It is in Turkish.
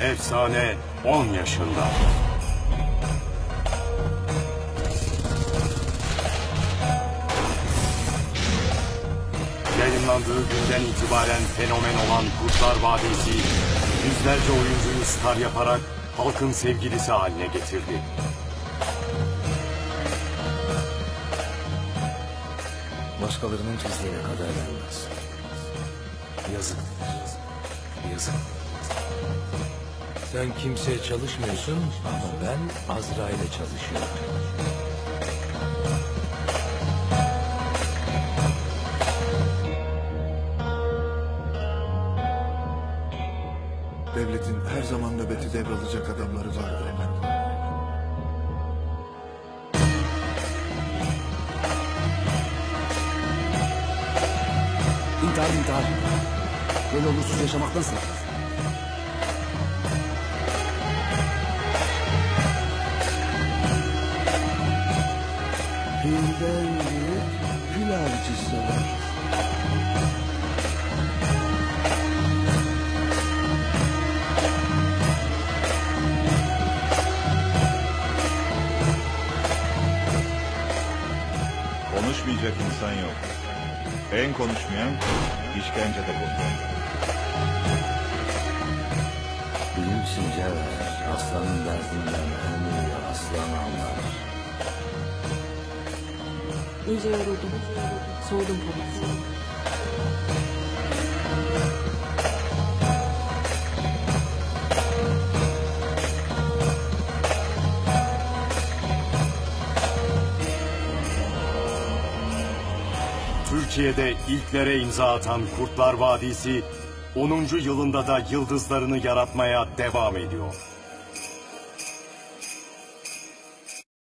Efsane 10 yaşında. Yayınlandığı günden itibaren fenomen olan Kurtlar Vadisi, yüzlerce oyuncuyu star yaparak halkın sevgilisi haline getirdi. Başkalarının çizdiğine kadar vermez. Yazık. Yazık. Sen kimseye çalışmıyorsun ama ben Azrail'e çalışıyorum. Devletin her zaman nöbeti devralacak adamları vardır efendim. İntihar intihar. Böyle olursuz yaşamaktansa. Var. Konuşmayacak insan yok. En konuşmayan işkencede bulunuyor. Bilimsin Cevher. Aslanın derdinden en iyi aslan anlar. İyice yoruldum. Soğudum Polat. Türkiye'de ilklere imza atan Kurtlar Vadisi 10. yılında da yıldızlarını yaratmaya devam ediyor.